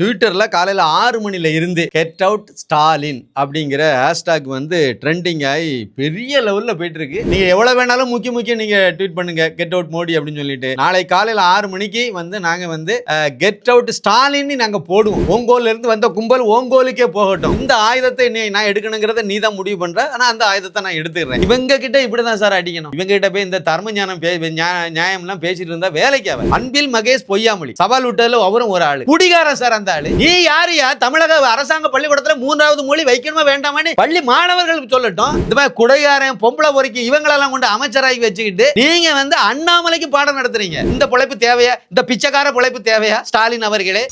ட்விட்டரில் காலையில் ஆறு மணியில் இருந்து கெட் அவுட் ஸ்டாலின் அப்படிங்கிற ஹேஷ்டாக் வந்து ட்ரெண்டிங் ஆகி பெரிய லெவலில் போயிட்டு இருக்கு நீங்கள் எவ்வளோ வேணாலும் முக்கிய முக்கிய நீங்கள் ட்வீட் பண்ணுங்க. கெட் அவுட் மோடி அப்படின்னு சொல்லிட்டு. நாளை காலையில் ஆறு மணிக்கு வந்து நாங்கள் வந்து கெட் அவுட் ஸ்டாலின் நாங்கள் போடுவோம். ஓங்கோல்ல இருந்து வந்த கும்பல் ஓங்கோலுக்கே போகட்டும். இந்த ஆயுதத்தை நீ நான் எடுக்கணுங்கிறத நீ தான் முடிவு பண்ணுற ஆனால் அந்த ஆயுதத்தை நான் எடுத்துக்கிறேன். இவங்க கிட்ட இப்படி தான் சார் அடிக்கணும். இவங்க கிட்ட போய் இந்த தர்ம ஞானம் பே நியாயம்லாம் பேசிட்டு இருந்தா வேலைக்கு அவன். அன்பில் மகேஷ் பொய்யாமொழி. சவால் விட்டதில் அவரும் ஒரு ஆள். குடிகாரன் சார் அந்த ஆளு நீ யாரியா தமிழக அரசாங்க பள்ளிக்கூடத்துல மூன்றாவது மொழி வைக்கணுமா வேண்டாமான்னு பள்ளி மாணவர்களுக்கு சொல்லட்டும். இந்த மாதிரி குடையாரன் பொம்பளை பொறுக்கி இவங்களெல்லாம் கொண்டு அமைச்சராகி வச்சுக்கிட்டு நீங்க வந்து அண்ணாமலைக்கு பாடம் நடத்துறீங்க. இந்த பிழைப்பு தேவையா? இந்த பிச்சைக்கார பிழைப்பு தேவையா? ஸ்டாலின் அவர்களே?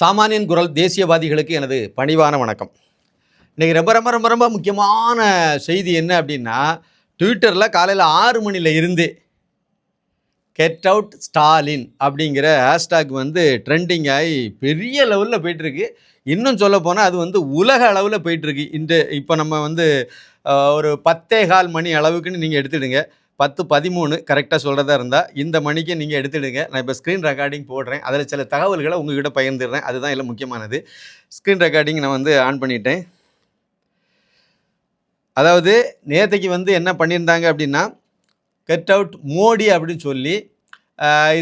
சாமானியன் குரல் தேசியவாதிகளுக்கு எனது பணிவான வணக்கம். இன்றைக்கி ரொம்ப ரொம்ப ரொம்ப ரொம்ப முக்கியமான செய்தி என்ன அப்படின்னா ட்விட்டரில் காலையில் ஆறு மணியில் இருந்து கெட் அவுட் ஸ்டாலின் அப்படிங்கிற ஹேஷ்டாக் வந்து ட்ரெண்டிங் ஆகி பெரிய லெவலில் போயிட்டுருக்கு. இன்னும் சொல்ல போனால் அது வந்து உலக அளவில் போயிட்டுருக்கு. இந்த இப்போ நம்ம வந்து ஒரு பத்தே கால் மணி அளவுக்குன்னு நீங்கள் எடுத்துடுங்க. பத்து பதிமூணு கரெக்டாக சொல்கிறதா இருந்தால் இந்த மணிக்கு நீங்கள் எடுத்துடுங்க. நான் இப்போ ஸ்க்ரீன் ரெக்கார்டிங் போடுறேன். அதில் சில தகவல்களை உங்ககிட்ட பகிர்ந்துடுறேன். அதுதான் எல்லாம் முக்கியமானது. ஸ்க்ரீன் ரெக்கார்டிங் நான் வந்து ஆன் பண்ணிட்டேன். அதாவது நேத்தைக்கு வந்து என்ன பண்ணியிருந்தாங்க அப்படின்னா கெட் அவுட் மோடி அப்படின்னு சொல்லி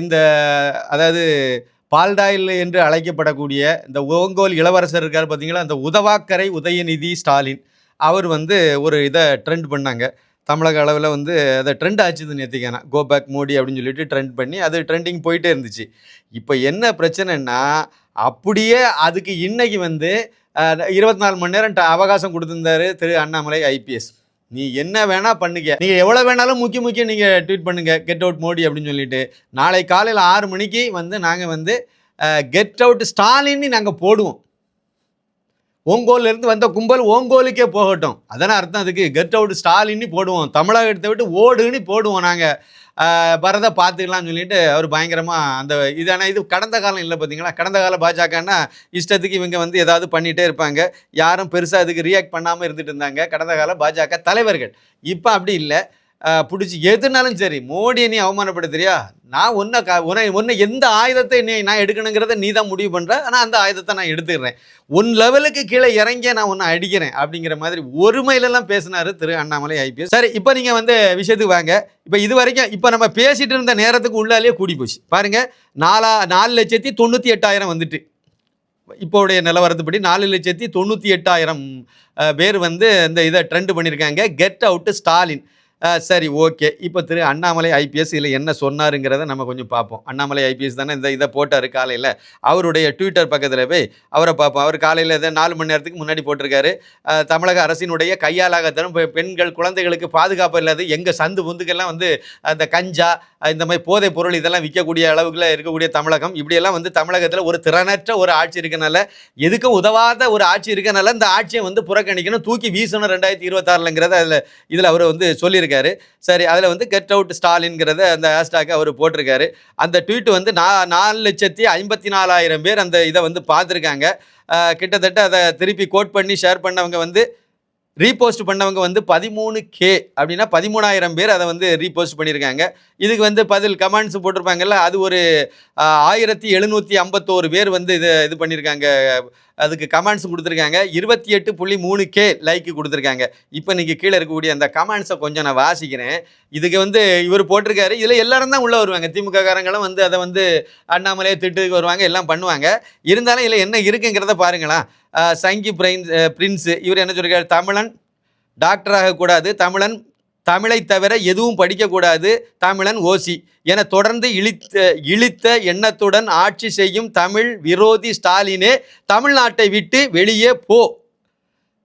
இந்த அதாவது பால்டாயில் என்று அழைக்கப்படக்கூடிய இந்த ஓங்கோல் இளவரசர் இருக்கார் பார்த்தீங்களா அந்த உதவாக்கரை உதயநிதி ஸ்டாலின் அவர் வந்து ஒரு இதை ட்ரெண்ட் பண்ணாங்க. தமிழக அளவில் வந்து அதை ட்ரெண்ட் ஆச்சுது நேற்றுக்கான கோ பேக் மோடி அப்படின்னு சொல்லிட்டு ட்ரெண்ட் பண்ணி அது ட்ரெண்டிங் போயிட்டே இருந்துச்சு. இப்போ என்ன பிரச்சனைன்னா அப்படியே அதுக்கு இன்னைக்கு வந்து இருபத்தி நாலு மணி நேரம் ட- அவகாசம் கொடுத்துருந்தாரு திரு அண்ணாமலை ஐபிஎஸ் நீ என்ன வேணால் பண்ணுங்க. நீங்கள் எவ்வளோ வேணாலும் முக்கிய முக்கிய நீங்கள் ட்வீட் பண்ணுங்கள் கெட் அவுட் மோடி அப்படின்னு சொல்லிட்டு. நாளை காலையில் ஆறு மணிக்கு வந்து நாங்கள் வந்து கெட் அவுட் ஸ்டாலின்னு நாங்கள் போடுவோம். ஓங்கோல்லேருந்து வந்த கும்பல் ஓங்கோலுக்கே போகட்டும். அதான அர்த்தம் அதுக்கு. கெட் அவுட் ஸ்டாலின்னு போடுவோம். தமிழகத்தை விட்டு ஓடுன்னு போடுவோம் நாங்கள் அஹ், பார்த்துக்கலாம்னு சொல்லிட்டு அவர் பயங்கரமாக அந்த இதான இது கடந்த காலம் இல்லை பார்த்தீங்களா கடந்த கால பாஜகன்னா இஷ்டத்துக்கு இவங்க வந்து ஏதாவது பண்ணிகிட்டே இருப்பாங்க. யாரும் பெருசாக அதுக்கு ரியாக்ட் பண்ணாமல் இருந்துட்டு இருந்தாங்க. கடந்த கால பாஜக தலைவர்கள். இப்போ அப்படி இல்லை. பிடிச்சி எதுனாலும் சரி மோடியை நீ அவமானப்படுத்துறியா? நான் ஒன்றை க உன்னை ஒன்று எந்த ஆயுதத்தை நீ நான் எடுக்கணுங்கிறத நீ தான் முடிவு பண்ணுற ஆனால் அந்த ஆயுதத்தை நான் எடுத்துக்கிறேன். உன் லெவலுக்கு கீழே இறங்கிய நான் ஒன்று அடிக்கிறேன் அப்படிங்கிற மாதிரி ஒருமையிலெல்லாம் பேசினாரு திரு அண்ணாமலை ஐபிஎஸ் சரி இப்போ நீங்கள் வந்து விஷயத்துக்கு வாங்க. இப்போ இது வரைக்கும் இப்போ நம்ம பேசிகிட்டு இருந்த நேரத்துக்கு உள்ளாலே கூடி போச்சு. பாருங்கள் நாலா நாலு லட்சத்தி தொண்ணூற்றி எட்டாயிரம் வந்துட்டு. இப்போடைய நிலவரத்துப்படி நாலு லட்சத்தி தொண்ணூற்றி எட்டாயிரம் பேர் வந்து இந்த இதை ட்ரெண்ட் பண்ணியிருக்காங்க கெட் அவுட்டு ஸ்டாலின் சரி ஓகே. இப்போ திரு அண்ணாமலை ஐபிஎஸ் இதில் என்ன சொன்னாருங்கிறத நம்ம கொஞ்சம் பார்ப்போம். அண்ணாமலை ஐபிஎஸ் தானே இந்த இதை போட்டார் காலையில். அவருடைய ட்விட்டர் பக்கத்தில் போய் அவரை பார்ப்போம். அவர் காலையில் இதை நாலு மணி நேரத்துக்கு முன்னாடி போட்டிருக்காரு. தமிழக அரசினுடைய கையாலாகத்தனம் பெண்கள் குழந்தைகளுக்கு பாதுகாப்பு இல்லாது எங்கள் சந்து பொந்துக்கெல்லாம் வந்து அந்த கஞ்சா இந்த மாதிரி போதைப் பொருள் இதெல்லாம் விற்கக்கூடிய அளவுக்குள்ள இருக்கக்கூடிய தமிழகம். இப்படியெல்லாம் வந்து தமிழகத்தில் ஒரு திறனற்ற ஒரு ஆட்சி இருக்கனால எதுக்கும் உதவாத ஒரு ஆட்சி இருக்கனால இந்த ஆட்சியை வந்து புறக்கணிக்கணும். தூக்கி வீசணும் ரெண்டாயிரத்தி இருபத்தாறுலங்கிறத அதில் இதில் அவர் வந்து சொல்லியிருக்காரு. சரி அதில் வந்து கெட் அவுட் ஸ்டாலின்கிறத அந்த ஹேஷ்டாக அவர் போட்டிருக்காரு. அந்த ட்வீட் வந்து நா நாலு லட்சத்தி ஐம்பத்தி நாலாயிரம் பேர் அந்த இதை வந்து பார்த்துருக்காங்க. கிட்டத்தட்ட அதை திருப்பி கோட் பண்ணி ஷேர் பண்ணவங்க வந்து ரீபோஸ்ட் பண்ணவங்க வந்து பதிமூணு கே அப்படின்னா பதிமூணாயிரம் பேர் அதை வந்து ரீபோஸ்ட் பண்ணியிருக்காங்க. இதுக்கு வந்து பதில் கமெண்ட்ஸ் போட்டிருப்பாங்கல்ல அது ஒரு ஆயிரத்தி எழுநூற்றி ஐம்பத்தோரு பேர் வந்து இது இது பண்ணியிருக்காங்க. அதுக்கு கமெண்ட்ஸ் கொடுத்துருக்காங்க. இருபத்தி எட்டு புள்ளி மூணு கே லைக் கொடுத்துருக்காங்க. இப்போ நீங்கள் கீழே இருக்கக்கூடிய அந்த கமெண்ட்ஸை கொஞ்சம் நான் வாசிக்கிறேன். இதுக்கு வந்து இவர் போட்டிருக்காரு. இதில் எல்லாரும் தான் உள்ளே வருவாங்க. திமுக காரங்களும் வந்து அதை வந்து அண்ணாமலையை திட்டுக்கு வருவாங்க எல்லாம் பண்ணுவாங்க. இருந்தாலும் இதில் என்ன இருக்குங்கிறத பாருங்களேன். சங்கி பிரைன்ஸ் பிரின்ஸு இவர் என்ன சொல்கிறார் தமிழன் டாக்டராக கூடாது. தமிழன் தமிழை தவிர எதுவும் படிக்கக்கூடாது. தமிழன் ஓசி. என தொடர்ந்து இழித்த இழித்த எண்ணத்துடன் ஆட்சி செய்யும் தமிழ் விரோதி ஸ்டாலினே தமிழ்நாட்டை விட்டு வெளியே போ.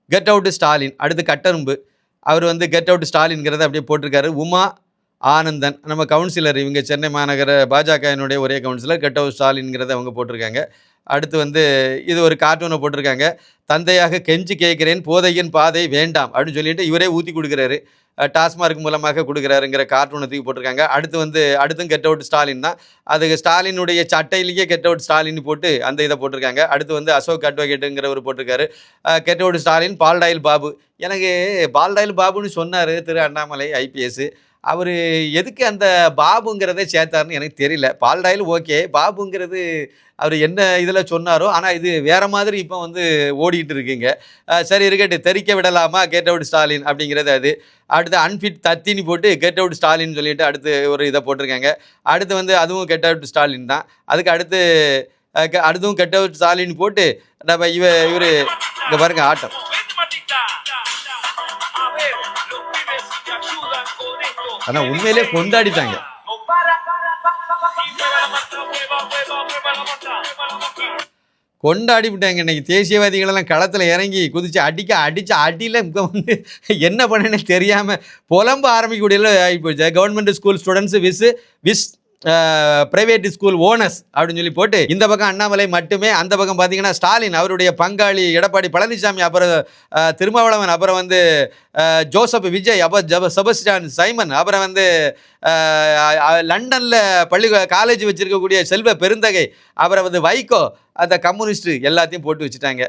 கெட் அவுட் ஸ்டாலின் அடுத்து கட்டரும்பு. அவர் வந்து கெட் அவுட் ஸ்டாலின்கிறத அப்படியே போட்டிருக்காரு. உமா ஆனந்தன். நம்ம கவுன்சிலர் இவங்க சென்னை மாநகர பாஜகவினுடைய ஒரே கவுன்சிலர் கெட்டவு ஸ்டாலின்ங்கிறத அவங்க போட்டிருக்காங்க. அடுத்து வந்து இது ஒரு கார்ட்டூனை போட்டிருக்காங்க. தந்தையாக கெஞ்சி கேட்கிறேன் போதையின் பாதை வேண்டாம் அப்படின்னு சொல்லிட்டு இவரே ஊற்றி கொடுக்குறாரு. டாஸ்மார்க் மூலமாக கொடுக்குறாருங்கிற கார்ட்டூனை தூக்கி போட்டிருக்காங்க. அடுத்து வந்து அடுத்தும் கெட் அவுட் ஸ்டாலின் தான். அதுக்கு ஸ்டாலினுடைய சட்டையிலேயே கெட் அவுட் ஸ்டாலின் போட்டு அந்த இதை போட்டிருக்காங்க. அடுத்து வந்து அசோக் அட்வொகேட்டுங்கிறவர் போட்டிருக்காரு. கெட் அவுட் ஸ்டாலின் பால்டாயில் பாபு. எனக்கு பால்டாயில் பாபுன்னு சொன்னார் திரு அண்ணாமலை ஐபிஎஸ் அவர் எதுக்கு அந்த பாபுங்கிறத சேர்த்தாருன்னு எனக்கு தெரியல. பால்டாயில் ஓகே. பாபுங்கிறது அவர் என்ன இதில் சொன்னாரோ ஆனால் இது வேறு மாதிரி இப்போ வந்து ஓடிக்கிட்டு இருக்குங்க. சரி இருக்கட்டு தெரிக்க விடலாமா? கெட் அவுட் ஸ்டாலின் அப்படிங்கிறது அது. அடுத்து அன்ஃபிட் தத்தின்னு போட்டு கெட் அவுட் ஸ்டாலின் சொல்லிட்டு அடுத்து ஒரு இதை போட்டிருக்காங்க. அடுத்து வந்து அதுவும் கெட் அவுட் ஸ்டாலின் தான். அதுக்கு அடுத்து க- அடுத்தும் கெட் அவுட் ஸ்டாலின் போட்டு நம்ம இவ இவர் இங்கே பாருங்க ஆட்டம். La mata. கொண்டாடி விட்டாங்க இன்னைக்கு தேசியவாதிகள் எல்லாம் களத்தில் இறங்கி குதிச்சு அடிக்க அடிச்ச அடியில் வந்து என்ன பண்ணேன்னு தெரியாமல் புலம்ப ஆரம்பிக்கக்கூடிய இப்போ கவர்மெண்ட் ஸ்கூல் ஸ்டூடெண்ட்ஸ் விஸ் விஸ் பிரைவேட் ஸ்கூல் ஓனர்ஸ் அப்படின்னு சொல்லி போட்டு இந்த பக்கம் அண்ணாமலை மட்டுமே அந்த பக்கம் பார்த்தீங்கன்னா ஸ்டாலின் அவருடைய பங்காளி எடப்பாடி பழனிசாமி அப்புறம் திருமாவளவன் அப்புறம் வந்து ஜோசப் விஜய் அப்புறம் ஜப செபஸ்டான் சைமன் அப்புறம் வந்து லண்டனில் பள்ளி காலேஜ் வச்சுருக்கக்கூடிய செல்வ பெருந்தகை அப்புறம் வந்து வைகோ அந்த கம்யூனிஸ்ட் எல்லாத்தையும் போட்டு வச்சுட்டாங்க.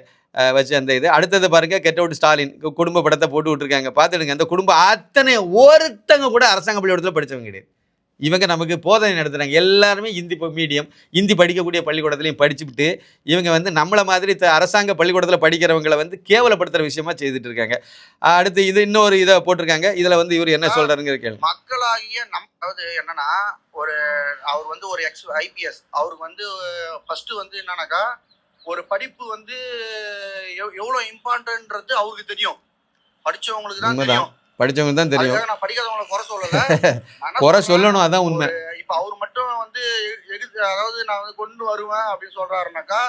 வச்சு அந்த இது. அடுத்தது பாருங்கள் கெட் அவுட் ஸ்டாலின் குடும்ப படத்தை போட்டு விட்ருக்காங்க பார்த்துடுங்க அந்த குடும்பம் அத்தனை ஒருத்தங்க கூட அரசாங்க பள்ளிக்கூடத்தில் படித்தவங்க கிடையாது. இவங்க நமக்கு போதனை நடத்துகிறாங்க எல்லாருமே இந்தி மீடியம் இந்தி படிக்கக்கூடிய பள்ளிக்கூடத்துலையும் படிச்சுவிட்டு இவங்க வந்து நம்மளை மாதிரி அரசாங்க பள்ளிக்கூடத்தில் படிக்கிறவங்களை வந்து கேவலப்படுத்துகிற விஷயமா செய்துட்டு இருக்காங்க. அடுத்து இது இன்னொரு இதை போட்டிருக்காங்க. இதில் வந்து இவர் என்ன சொல்கிறாருங்கிற கேள்வி மக்களாகிய நம் அதாவது என்னன்னா ஒரு அவர் வந்து ஒரு எக்ஸ் ஐபிஎஸ் அவருக்கு வந்து ஃபர்ஸ்ட் வந்து என்னன்னாக்கா ஒரு படிப்பு வந்து எவ்- எவ்வளவு இம்பார்ட்டன்றது அவருக்கு தெரியும். படிச்சவங்களுக்கு தான். தெரியும். படித்தவங்க தான் தெரியும். நான் படிக்காதவங்களை குறை சொல்லல. குறை சொல்லணும் அதான் உண்மை. இப்ப அவர் மட்டும் வந்து அதாவது நான் வந்து கொண்டு வருவேன் அப்படின்னு சொல்றாருனாக்கா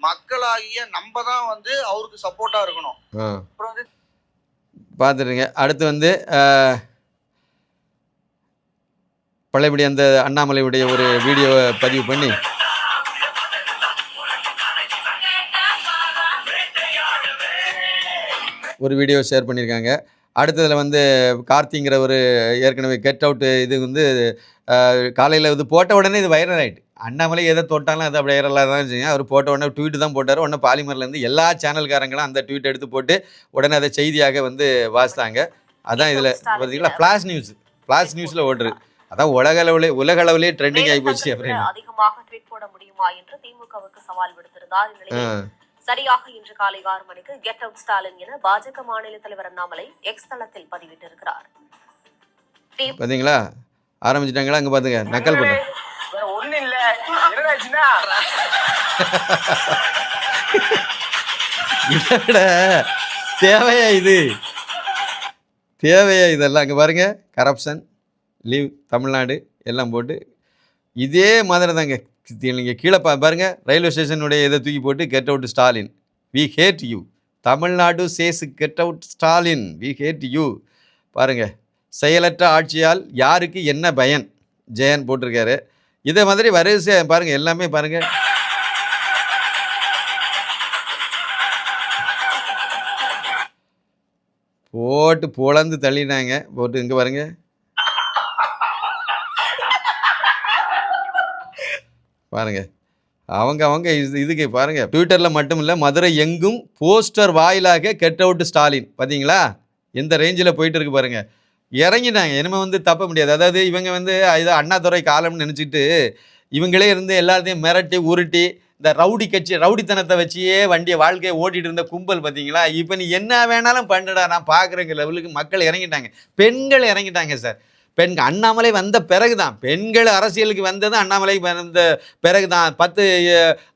மக்களாகிய நம்ம தான் வந்து அவருக்கு சப்போர்ட்டா இருக்கணும். அப்புறம் வந்து பார்த்துருங்க அடுத்து வந்து பழையபடி அந்த அண்ணாமலையுடைய ஒரு வீடியோவை பதிவு பண்ணி. ஒரு வீடியோ ஷேர் பண்ணியிருக்காங்க. அடுத்ததில் வந்து கார்த்திங்கிற ஒரு ஏற்கனவே கெட் அவுட்டு இது வந்து காலையில் வந்து போட்ட உடனே இது வைரல் ஆகிட்டு அண்ணாமலை எதை தொட்டாலும் அது அப்படி வைரலாக தான் செய்யும் அவர் போட்ட உடனே ட்வீட் தான் போட்டார். உடனே பாலிமர்லேருந்து எல்லா சேனல்காரங்களும் அந்த ட்வீட் எடுத்து போட்டு உடனே அதை செய்தியாக வந்து வாசித்தாங்க. அதான் இதில் பார்த்தீங்களா ஃப்ளாஷ் நியூஸ் ஃப்ளாஷ் நியூஸில் ஓடுறது அதான் உலக அளவுலே உலக அளவுலே ட்ரெண்டிங் ஆகி போச்சு அப்படின்னு. அதிகமாக ட்வீட் போட முடியுமா என்று திமுகவுக்கு சவால் விடுத்திருந்தார். சரியாக இன்று காலை ஆறு மணிக்கு கெட் அவுட் ஸ்டாலின் என பாஜக மாநில தலைவர் அண்ணாமலை எக்ஸ் தளத்தில் பதிவிட்டிருக்கிறார். பார்த்தீங்களா ஆரம்பிச்சிட்டாங்களா? அங்கே பார்த்துங்க நக்கல் பண்ண. வேற ஒண்ணு இல்ல. என்னடாச்சுன்னா தேவையா இது? தேவையா இதெல்லாம்? அங்கே பாருங்க. கரப்ஷன் லீவ் தமிழ்நாடு எல்லாம் போட்டு இதே மாதிரி தாங்க நீங்கள் கீழே பா பாருங்கள் ரயில்வே ஸ்டேஷனுடைய இதை தூக்கி போட்டு get out Stalin we hate you Tamil Nadu says get out Stalin we hate you பாருங்க. செயலற்ற ஆட்சியால் யாருக்கு என்ன பயன்? ஜெயன் போட்டிருக்காரு. இதே மாதிரி வரிசை பாருங்கள் எல்லாமே பாருங்கள் போட்டு பொளந்து தள்ளினாங்க. போட்டு இங்கே பாருங்கள் பாருங்க. அவங்க அவங்க இது இதுக்கு பாருங்கள் ட்விட்டரில் மட்டும் இல்லை மதுரை எங்கும் போஸ்டர் வாயிலாக கெட் அவுட் ஸ்டாலின். பார்த்தீங்களா எந்த ரேஞ்சில் போயிட்டு இருக்கு பாருங்கள் இறங்கிட்டாங்க இனிமேல் வந்து தப்ப முடியாது. அதாவது இவங்க வந்து இது அண்ணாதுரை காலம்னு நினச்சிட்டு இவங்களே இருந்து எல்லாத்தையும் மிரட்டி உருட்டி இந்த ரவுடி கட்சி ரவுடித்தனத்தை வச்சியே வண்டியை வாழ்க்கையை ஓட்டிகிட்டு இருந்த கும்பல் பார்த்தீங்களா இப்போ நீ என்ன வேணாலும் பண்ணுடா நான் பார்க்குறேங்க லெவலுக்கு மக்கள் இறங்கிட்டாங்க. பெண்கள் இறங்கிட்டாங்க சார். பெண்கள் அண்ணாமலை வந்த பிறகு தான் பெண்கள் அரசியலுக்கு வந்தது அண்ணாமலை வந்த பிறகு தான் பத்து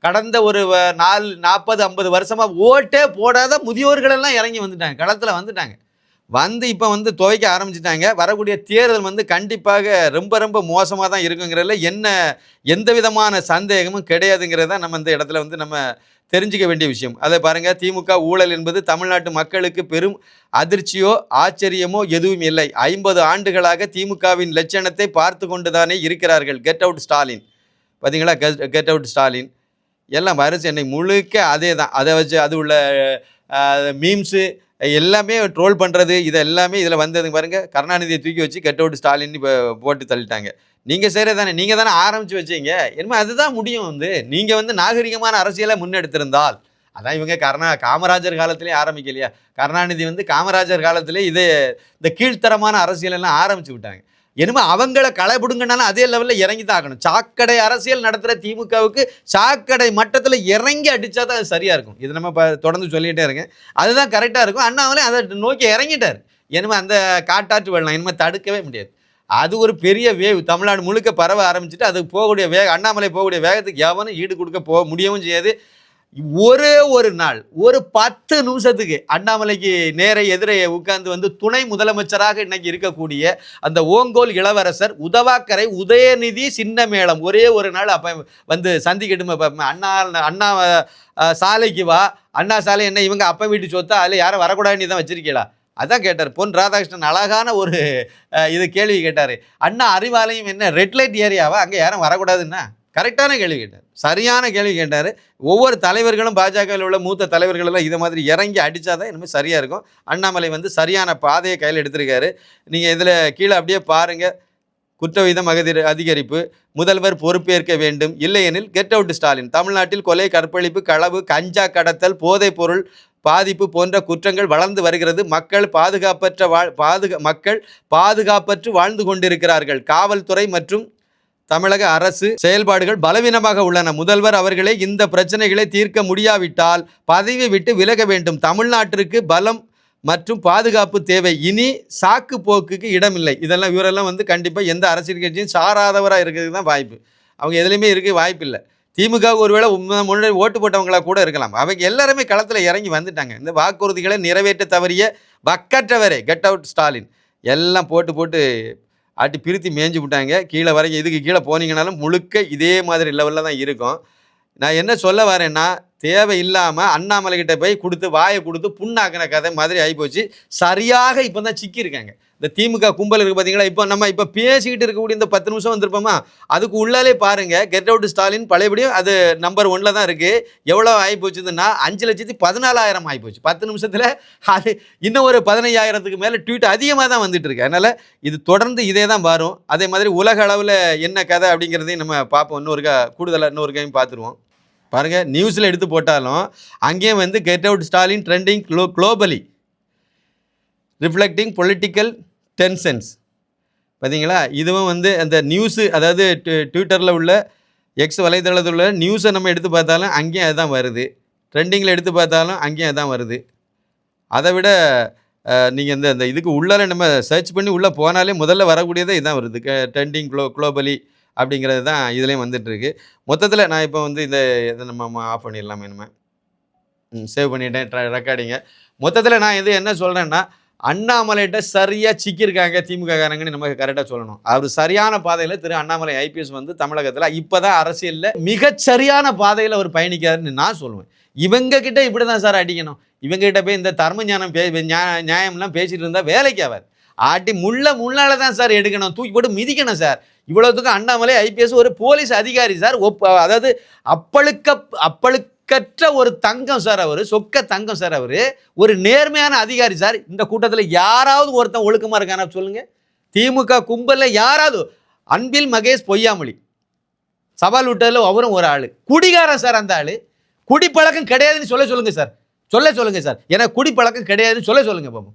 கடந்த ஒரு வ- நாலு நாற்பது ஐம்பது வருஷமாக ஓட்டே போடாத முதியோர்களெல்லாம் இறங்கி வந்துட்டாங்க. களத்தில் வந்துட்டாங்க. வந்து இப்போ வந்து துவைக்க ஆரம்பிச்சிட்டாங்க. வரக்கூடிய தேர்தல் வந்து கண்டிப்பாக ரொம்ப ரொம்ப மோசமாக தான் இருக்குங்கிறதுல என்ன எந்த விதமான சந்தேகமும் கிடையாதுங்கிறத நம்ம இந்த இடத்துல வந்து நம்ம தெரிஞ்சுக்க வேண்டிய விஷயம். அதை பாருங்க திமுக ஊழல் என்பது தமிழ்நாட்டு மக்களுக்கு பெரும் அதிர்ச்சியோ ஆச்சரியமோ எதுவும் இல்லை. ஐம்பது ஆண்டுகளாக திமுகவின் லட்சணத்தை பார்த்து கொண்டுதானே இருக்கிறார்கள். கெட் அவுட் ஸ்டாலின் பார்த்தீங்களா கெட் அவுட் ஸ்டாலின் எல்லாம் வரிசை என்னை முழுக்க அதே தான் அதை வச்சு அது உள்ள மீம்ஸு எல்லாமே ட்ரோல் பண்ணுறது இது எல்லாமே இதில் வந்ததுங்க பாருங்க. கருணாநிதியை தூக்கி வச்சு கெட் அவுட் ஸ்டாலின் இப்போ போட்டு தள்ளிட்டாங்க. நீங்கள் செய்கிறது தானே நீங்கள் தானே ஆரம்பித்து வச்சீங்க. என்னமோ அதுதான் முடியும் வந்து. நீங்கள் வந்து நாகரிகமான அரசியலை முன்னெடுத்திருந்தால். அதான் இவங்க கருணா காமராஜர் காலத்திலே ஆரம்பிக்கலையா? கருணாநிதி வந்து காமராஜர் காலத்திலே இது இந்த கீழ்த்தரமான அரசியலெல்லாம் ஆரம்பிச்சு விட்டாங்க. என்னமோ அவங்கள களைபிடுங்கனாலும் அதே லெவலில் இறங்கி தான் ஆகணும் சாக்கடை அரசியல் நடத்துகிற திமுகவுக்கு சாக்கடை மட்டத்தில் இறங்கி அடித்தா தான் அது சரியாக இருக்கும். இது நம்ம இப்போ தொடர்ந்து சொல்லிகிட்டே இருக்கேன். அதுதான் கரெக்டாக இருக்கும். அண்ணாமலை அதை நோக்கி இறங்கிட்டார். என்னமோ அந்த காட்டாற்று வெள்ளம் என்னமோ தடுக்கவே முடியாது. அது ஒரு பெரிய வேவ். தமிழ்நாடு முழுக்க பரவ ஆரம்பிச்சுட்டு அதுக்கு போகக்கூடிய வேக அண்ணாமலை போகக்கூடிய வேகத்துக்கு எவனும் ஈடு கொடுக்க போக முடியவும் செய்யாது. ஒரே ஒரு நாள் ஒரு பத்து நிமிஷத்துக்கு அண்ணாமலைக்கு நேர எதிரே உட்கார்ந்து வந்து துணை முதலமைச்சராக இன்னைக்கு இருக்கக்கூடிய அந்த ஓங்கோல் இளவரசர் உதவாக்கரை உதயநிதி சின்ன மேளம் ஒரே ஒரு நாள் அப்போ வந்து சந்திக்கட்டும். அண்ணா அண்ணா சாலைக்கு வா. அண்ணா சாலை என்ன இவங்க அப்போ வீட்டு சொத்தா? அதில் யாரும் வரக்கூடாதுன்னு தான் வச்சிருக்கீங்களா அதான் கேட்டார். பொன் ராதாகிருஷ்ணன் அழகான ஒரு இது கேள்வி கேட்டார். அண்ணா அறிவாலயம் என்ன ரெட் லைட் ஏரியாவா? அங்கே யாரும் வரக்கூடாதுன்னா? கரெக்டான கேள்வி கேட்டார். சரியான கேள்வி கேட்டார். ஒவ்வொரு தலைவர்களும் பாஜகவில் உள்ள மூத்த தலைவர்கள் எல்லாம் இதை மாதிரி இறங்கி அடித்தாதான் இனிமேல் சரியாக இருக்கும். அண்ணாமலை வந்து சரியான பாதையை கையில் எடுத்திருக்காரு. நீங்கள் இதில் கீழே அப்படியே பாருங்கள் குற்ற விகிதம் அகதி அதிகரிப்பு முதல்வர் பொறுப்பேற்க வேண்டும். இல்லையெனில் கெட் அவுட் ஸ்டாலின் தமிழ்நாட்டில் கொலை கற்பழிப்பு களவு கஞ்சா கடத்தல் போதைப் பொருள் பாதிப்பு போன்ற குற்றங்கள் வளர்ந்து வருகிறது. மக்கள் பாதுகாப்பற்ற வாழ் பாதுகா மக்கள் பாதுகாப்பற்று வாழ்ந்து கொண்டிருக்கிறார்கள். காவல்துறை மற்றும் தமிழக அரசு செயல்பாடுகள் பலவீனமாக உள்ளன. முதல்வர் அவர்களே இந்த பிரச்சனைகளை தீர்க்க முடியாவிட்டால் பதவி விட்டு விலக வேண்டும். தமிழ்நாட்டிற்கு பலம் மற்றும் பாதுகாப்பு தேவை. இனி சாக்கு போக்குக்கு இடமில்லை. இதெல்லாம் இவரெல்லாம் வந்து கண்டிப்பாக எந்த அரசியல் கட்சியும் சாராதவராக இருக்கிறதுக்கு தான் வாய்ப்பு. அவங்க எதுலையுமே இருக்க வாய்ப்பு இல்லை. திமுக ஒருவேளை முன்னாடி ஓட்டு போட்டவங்களா கூட இருக்கலாம். அவங்க எல்லாருமே களத்தில் இறங்கி வந்துட்டாங்க. இந்த வாக்குறுதிகளை நிறைவேற்ற தவறிய வக்கற்றவரே கெட் அவுட் ஸ்டாலின் எல்லாம் போட்டு போட்டு ஆட்டி பிரித்து மேய்ஞ்சி விட்டாங்க. கீழே வரைக்கும் இதுக்கு கீழே போனீங்கனாலும் முழுக்க இதே மாதிரி லெவலில் தான் இருக்கும். நான் என்ன சொல்ல வரேன்னா தேவையில்லாமல் அண்ணாமலை கிட்ட போய் கொடுத்து வாயை கொடுத்து புண்ணாக்கின கதை மாதிரி ஆகிப்போச்சு சரியாக இப்போ தான் சிக்கியிருக்காங்க. இந்த திமுக கும்பல் இருக்குது பார்த்தீங்களா இப்போ நம்ம இப்போ பேசிக்கிட்டு இருக்கக்கூடிய இந்த பத்து நிமிஷம் வந்திருப்போமா? அதுக்கு உள்ளாலே பாருங்க கெட் அவுட் ஸ்டாலின் பழையபடியும் அது நம்பர் ஒன்ல தான் இருக்குது எவ்வளோ ஆகிப்போச்சுதுன்னா அஞ்சு லட்சத்தி பதினாலாயிரம் ஆகிப்போச்சு பத்து நிமிஷத்தில் அது இன்னும் ஒரு பதினையாயிரத்துக்கு மேலே ட்வீட் அதிகமாக தான் வந்துட்டு இருக்கு. அதனால் இது தொடர்ந்து இதே தான் வரும் அதே மாதிரி உலக அளவில் என்ன கதை அப்படிங்கிறதையும் நம்ம பார்ப்போம். இன்னொருக்கா கூடுதலாக இன்னொருக்கையும் பார்த்துருவோம். பாருங்க நியூஸில் எடுத்து போட்டாலும் அங்கேயும் வந்து கெட் அவுட் ஸ்டாலின் ட்ரெண்டிங் க்ளோ globally reflecting political ten sense பார்த்தீங்களா இதுவும் வந்து அந்த நியூஸு அதாவது ட்விட்டரில் உள்ள எக்ஸ் வலைதளத்தில் உள்ள நியூஸை நம்ம எடுத்து பார்த்தாலும் அங்கேயும் அதுதான் வருது. ட்ரெண்டிங்கில் எடுத்து பார்த்தாலும் அங்கேயும் அதுதான் வருது. அதை விட நீங்கள் இந்த இந்த இதுக்கு உள்ளார நம்ம சர்ச் பண்ணி உள்ளே போனாலே முதல்ல வரக்கூடியதே இதான் வருது. ட்ரெண்டிங் குளோ குளோபலி அப்படிங்கிறது தான் இதுலேயும் வந்துட்டுருக்கு. மொத்தத்தில் நான் இப்போ வந்து இந்த இதை நம்ம ஆஃப் பண்ணிடலாமே நம்ம. ம் சேவ் பண்ணிட்டேன் ரெக்கார்டிங்கை மொத்தத்தில் நான் இது என்ன சொல்கிறேன்னா அண்ணாமலைகிட்ட சரியாக சிக்கியிருக்காங்க திமுக காரங்கன்னு நமக்கு கரெக்டாக சொல்லணும். அவர் சரியான பாதையில் திரு அண்ணாமலை ஐபிஎஸ் வந்து தமிழகத்தில் இப்போ தான் அரசியலில் மிகச்சரியான பாதையில் அவர் பயணிக்காருன்னு நான் சொல்லுவேன். இவங்க கிட்ட இப்படி தான் சார் அடிக்கணும். இவங்க கிட்ட போய் இந்த தர்ம ஞானம் பே நியா- நியாயம்லாம் பேசிட்டு இருந்தால் வேலைக்கு அவர் ஆட்டி முள்ள முள்ளால தான் சார் எடுக்கணும். தூக்கி போட்டு மிதிக்கணும் சார். இவ்வளோத்துக்கும் அண்ணாமலை ஐபிஎஸ் ஒரு போலீஸ் அதிகாரி சார். ஒப் அதாவது அப்பழுக்க கற்ற ஒரு தங்கம் சார் அவர் சொக்க தங்கம் சார் அவர் ஒரு நேர்மையான அதிகாரி சார். இந்த கூட்டத்தில் யாராவது ஒருத்தன் ஒழுக்கமாக இருக்கானா சொல்லுங்க. திமுக கும்பலில் யாராவது அன்பில் மகேஷ் பொய்யாமொழி. சவால் விட்டதில் அவரும் ஒரு ஆள். குடிகாரன் சார் அந்த ஆள். குடிப்பழக்கம் கிடையாதுன்னு சொல்ல சொல்லுங்கள் சார். சொல்ல சொல்லுங்கள் சார். ஏன்னா குடிப்பழக்கம் கிடையாதுன்னு சொல்ல சொல்லுங்கள் பாபு.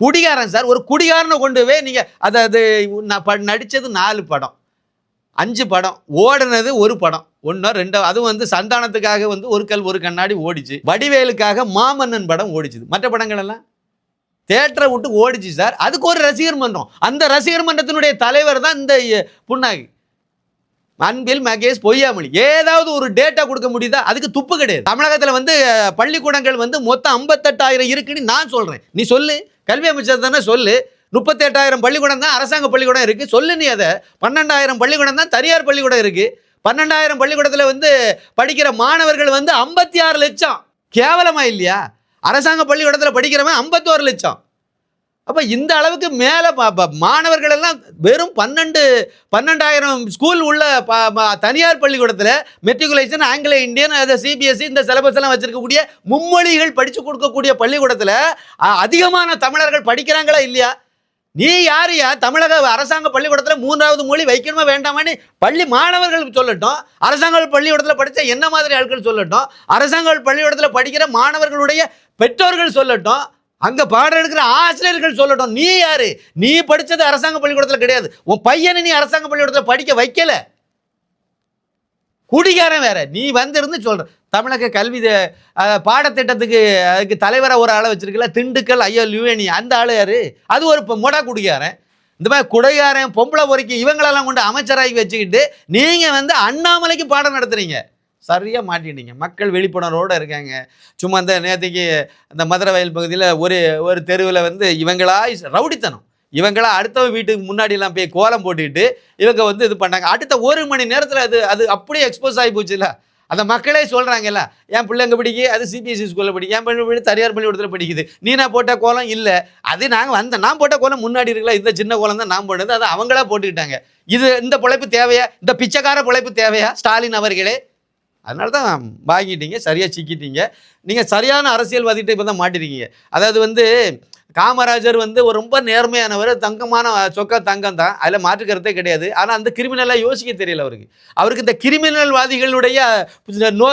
குடிகாரன் சார் ஒரு குடிகாரனை கொண்டு போய் நீங்கள் அதை அது நான் ப நடித்தது நாலு படம். அஞ்சு படம். ஓடினது ஒரு படம். ஒன்றோ ரெண்டோ அதுவும் வந்து சந்தானத்துக்காக வந்து ஒரு கல் ஒரு கண்ணாடி ஓடிச்சு. வடிவேலுக்காக மாமன்னன் படம் ஓடிச்சுது. மற்ற படங்கள் எல்லாம்? தேட்டரை விட்டு ஓடிச்சு சார். அதுக்கு ஒரு ரசிகர் மன்றம். அந்த ரசிகர் மன்றத்தினுடைய தலைவர் தான் இந்த புண்ணாகி. அன்பில் மகேஷ் பொய்யாமொழி. ஏதாவது ஒரு டேட்டா கொடுக்க முடியுதா? அதுக்கு துப்பு கிடையாது. தமிழகத்தில் வந்து பள்ளிக்கூடங்கள் வந்து மொத்தம் ஐம்பத்தெட்டாயிரம் இருக்குன்னு நான் சொல்கிறேன் நீ சொல்லு. கல்வி அமைச்சர் தானே சொல்லு. முப்பத்தெட்டாயிரம் பள்ளிக்கூடம் தான் அரசாங்க பள்ளிக்கூடம் இருக்குது சொல்லு நீ அதை. பன்னெண்டாயிரம் பள்ளிக்கூடம் தான் தனியார் பள்ளிக்கூடம் இருக்குது பன்னெண்டாயிரம் பள்ளிக்கூடத்தில் வந்து படிக்கிற மாணவர்கள் வந்து ஐம்பத்தி ஆறு லட்சம். கேவலமா இல்லையா? அரசாங்க பள்ளிக்கூடத்தில் படிக்கிறவன் ஐம்பத்தோரு லட்சம். அப்போ இந்த அளவுக்கு மேலே மாணவர்கள் எல்லாம் வெறும் பன்னெண்டு பன்னெண்டாயிரம் ஸ்கூல் உள்ள ப தனியார் பள்ளிக்கூடத்தில் மெட்ரிகுலேஷன் ஆங்கில இந்தியன் அதை சிபிஎஸ்சி இந்த சிலபஸ் எல்லாம் வச்சுருக்கக்கூடிய மும்மொழிகள் படித்து கொடுக்கக்கூடிய பள்ளிக்கூடத்தில் அதிகமான தமிழர்கள் படிக்கிறாங்களா இல்லையா? நீ யாரையா தமிழக அரசாங்க பள்ளிக்கூடத்தில் மூன்றாவது மொழி வைக்கணுமா வேண்டாமான்னு பள்ளி மாணவர்கள் சொல்லட்டும். அரசாங்க பள்ளிக்கூடத்தில் படித்த என்ன மாதிரி ஆட்கள் சொல்லட்டும். அரசாங்க பள்ளிக்கூடத்தில் படிக்கிற மாணவர்களுடைய பெற்றோர்கள் சொல்லட்டும். அங்கே பாடம் எடுக்கிற ஆசிரியர்கள் சொல்லட்டும். நீ யாரு? நீ படிச்சது அரசாங்க பள்ளிக்கூடத்தில் கிடையாது. உன் பையனை நீ அரசாங்க பள்ளிக்கூடத்தில் படிக்க வைக்கல. குடிகாரன் வேற. நீ வந்திருந்து சொல்ற. தமிழக கல்வி பாடத்திட்டத்துக்கு அதுக்கு தலைவரை ஒரு ஆளை வச்சிருக்கல திண்டுக்கல் ஐயோ லுவேனி அந்த ஆள் யாரு? அது ஒரு மொடா குடிகாரன். இந்த மாதிரி குடையாரன் பொம்பளை பொறிக்கி இவங்களெல்லாம் கொண்டு அமைச்சராகி வச்சுக்கிட்டு நீங்கள் வந்து அண்ணாமலைக்கு பாடம் நடத்துறீங்க. சரியாக மாட்டிட்டீங்க. மக்கள் விழிப்புணர்வோடு இருக்காங்க. சும்மா அந்த நேற்றுக்கு அந்த மதுரை வயல் பகுதியில் ஒரு ஒரு தெருவில் வந்து இவங்களா ரவுடித்தனம். இவங்களா அடுத்த வீட்டுக்கு முன்னாடிலாம் போய் கோலம் போட்டுக்கிட்டு இவங்க வந்து இது பண்ணாங்க. அடுத்த ஒரு மணி நேரத்தில் அது அது அப்படியே எக்ஸ்போஸ் ஆகி போச்சுல. அந்த மக்களே சொல்கிறாங்கல்ல என் பிள்ளைங்க படிக்க அது சிபிஎஸ்சி ஸ்கூலில் படிக்க என் பிள்ளை பிள்ளை தனியார் பள்ளிக்கூடத்தில் படிக்குது. நீ நான் போட்ட கோலம் இல்லை. அது நாங்கள் வந்த நான் போட்ட கோலம் முன்னாடி இருக்கலாம் இந்த சின்ன கோலம் தான் நான் போட்டது அதை அவங்களா போட்டுக்கிட்டாங்க. இது இந்த பிழைப்பு தேவையா? இந்த பிச்சைக்கார பிழைப்பு தேவையா? ஸ்டாலின் அவர்களே அதனால தான் வாங்கிட்டீங்க சரியாக சிக்கிட்டீங்க. நீங்கள் சரியான அரசியல்வாதிகிட்ட இப்போ தான் மாட்டிருக்கீங்க. அதாவது வந்து காமராஜர் வந்து ஒரு ரொம்ப நேர்மையானவர் தங்கமான சொக்கா தங்கம் தான். அதில் மாற்றுக்கிறதே கிடையாது. ஆனால் அந்த கிரிமினலாக யோசிக்க தெரியல அவருக்கு. அவருக்கு இந்த கிரிமினல்வாதிகளுடைய நோ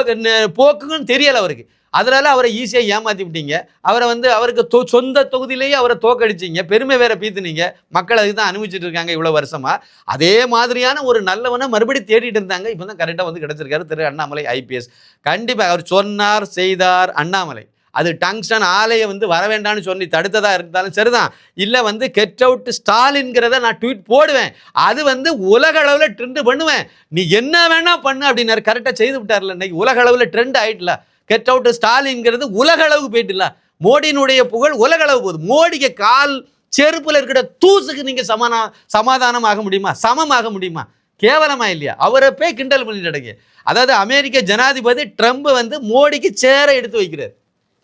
போக்குன்னு தெரியல அவருக்கு. அதனால அவரை ஈஸியாக ஏமாற்றி விட்டீங்க. அவரை வந்து அவருக்கு தொ சொந்த தொகுதியிலேயே அவரை தோக்கடிச்சிங்க பெருமை வேற பீத்துனீங்க. மக்கள் அதுக்கு தான் அனுபவிச்சுட்டு இருக்காங்க இவ்வளோ வருஷமா. அதே மாதிரியான ஒரு நல்லவனை மறுபடியும் தேடிட்டு இருந்தாங்க. இப்போ தான் கரெக்டாக வந்து கிடச்சிருக்காரு திரு அண்ணாமலை ஐபிஎஸ் கண்டிப்பாக அவர் சொன்னார் செய்தார் அண்ணாமலை. அது டங்ஸ்டன் ஆலையை வந்து வர வேண்டாம்னு சொல்லி தடுத்ததாக இருந்தாலும் சரிதான். இல்லை வந்து கெட் அவுட் ஸ்டாலின்கிறத நான் ட்வீட் போடுவேன். அது வந்து உலக அளவில் ட்ரெண்டு பண்ணுவேன். நீ என்ன வேணால் பண்ணு அப்படின்னாரு. கரெக்டாக செய்து விட்டார்ல இன்னைக்கு உலக அளவில் ட்ரெண்ட் ஆகிட்டல கெட் அவுட் ஸ்டாலின்ங்கிறது உலக அளவு போயிட்டுல மோடியினுடைய புகழ் உலக அளவு போகுது. மோடிக்கு கால் செருப்பில் இருக்கிற தூசுக்கு நீங்கள் சமானா சமாதானம் ஆக முடியுமா? சமமாக முடியுமா? கேவலமா இல்லையா? அவரை போய் கிண்டல் பண்ணிட்டு அடங்க. அதாவது அமெரிக்க ஜனாதிபதி ட்ரம்ப் வந்து மோடிக்கு சேரை எடுத்து வைக்கிறார்.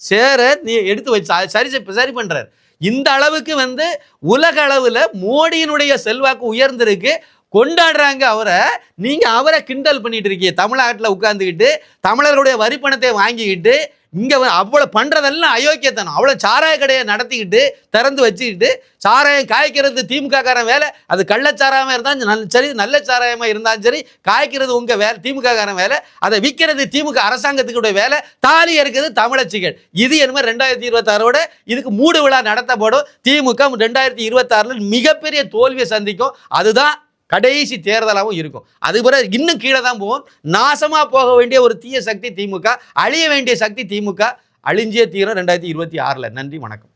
சேரை நீ எடுத்து வச்சு சரி செய்- சரி பண்ணுறார் இந்த அளவுக்கு வந்து உலக அளவில் மோடியினுடைய செல்வாக்கு உயர்ந்திருக்கு. கொண்டாடுறாங்க அவரை. நீங்கள் அவரை கிண்டல் பண்ணிட்டு இருக்கீங்க. தமிழ்நாட்டில் உட்காந்துக்கிட்டு தமிழர்களுடைய வரி பணத்தை வாங்கிக்கிட்டு இங்கே அவ்வளோ பண்ணுறதெல்லாம் அயோக்கியத்தனம். அவ்வளோ சாராய கடையை நடத்திக்கிட்டு திறந்து வச்சுக்கிட்டு சாராயம் காய்க்கிறது திமுகக்காரன் வேலை அது கள்ளச்சாராயமாக இருந்தாலும் நல்ல சரி நல்ல சாராயமாக இருந்தாலும் சரி காய்க்கிறது உங்கள் வேலை திமுகக்காரன் வேலை அதை விற்கிறது திமுக அரசாங்கத்துக்குடைய வேலை தாலி இருக்கிறது தமிழச்சிகள். இது என்னமோ ரெண்டாயிரத்தி இருபத்தாறோட இதுக்கு மூடு விழா நடத்தப்படும். திமுக ரெண்டாயிரத்தி இருபத்தாறுல மிகப்பெரிய தோல்வியை சந்திக்கும். அதுதான் கடைசி தேர்தலாகவும் இருக்கும். அது பிறகு இன்னும் கீழே தான் போகும் நாசமாக போக வேண்டிய ஒரு தீய சக்தி திமுக அழிய வேண்டிய சக்தி திமுக அழிஞ்சே தீரும் ரெண்டாயிரத்தி இருபத்தி ஆறில். நன்றி வணக்கம்.